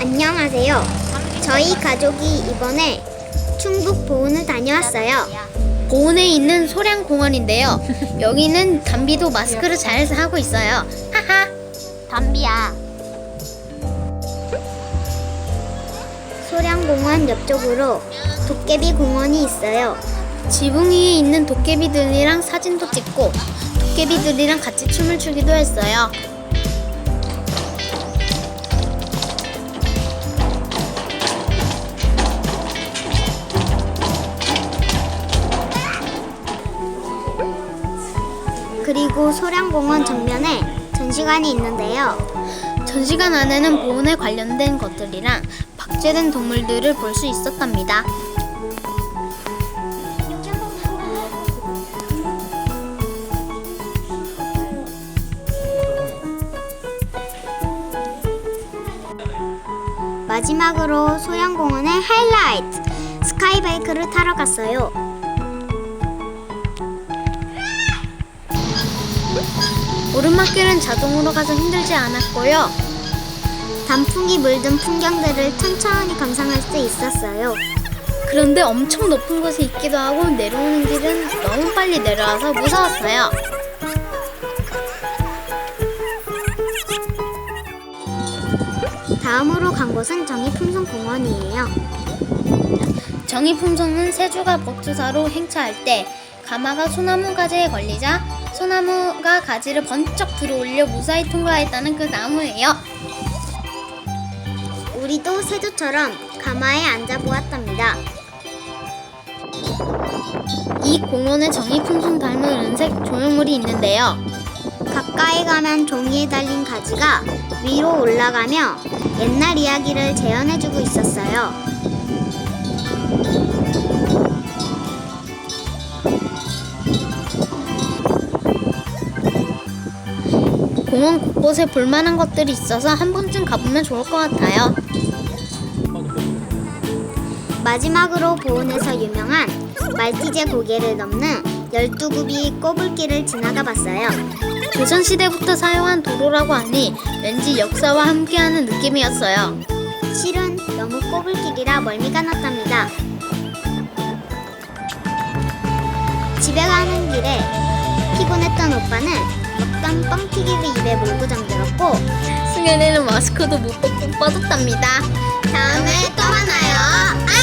안녕하세요. 저희 가족이 이번에 충북 보은을 다녀왔어요. 보은에 있는 소량 공원인데요. 여기는 담비도 마스크를 잘 하고 있어요. 하하. 담비야. 소량 공원 옆쪽으로 도깨비 공원이 있어요. 지붕 위에 있는 도깨비들이랑 사진도 찍고 도깨비들이랑 같이 춤을 추기도 했어요. 그리고 소량공원 정면에 전시관이 있는데요. 전시관 안에는 보온에 관련된 것들이랑 박제된 동물들을 볼 수 있었답니다. 마지막으로 소량공원의 하이라이트 스카이바이크를 타러 갔어요. 오르막길은 자동으로 가서 힘들지 않았고요. 단풍이 물든 풍경들을 천천히 감상할 수 있었어요. 그런데 엄청 높은 곳에 있기도 하고 내려오는 길은 너무 빨리 내려와서 무서웠어요. 다음으로 간 곳은 정의품성공원이에요. 정의품성은 세주가 법주사로 행차할 때 가마가 소나무 가지에 걸리자 소나무가 가지를 번쩍 들어올려 무사히 통과했다는 그 나무예요. 우리도 세조처럼 가마에 앉아 보았답니다. 이 공원에 정의품성 닮은 은색 조형물이 있는데요. 가까이 가면 종이에 달린 가지가 위로 올라가며 옛날 이야기를 재현해주고 있었어요. 공원 곳곳에 볼만한 것들이 있어서 한 번쯤 가보면 좋을 것 같아요. 마지막으로 보온에서 유명한 말티제 고개를 넘는 12굽이 꼬불길을 지나가 봤어요. 조선시대부터 사용한 도로라고 하니 왠지 역사와 함께하는 느낌이었어요. 실은 너무 꼬불길이라 멀미가 났답니다. 집에 가는 길에 피곤했던 오빠는 먹던 뻥튀기를 입에 물고 잠들었고 승현이는 마스크도 못 벗고 빠졌답니다. 다음에 또. 안녕!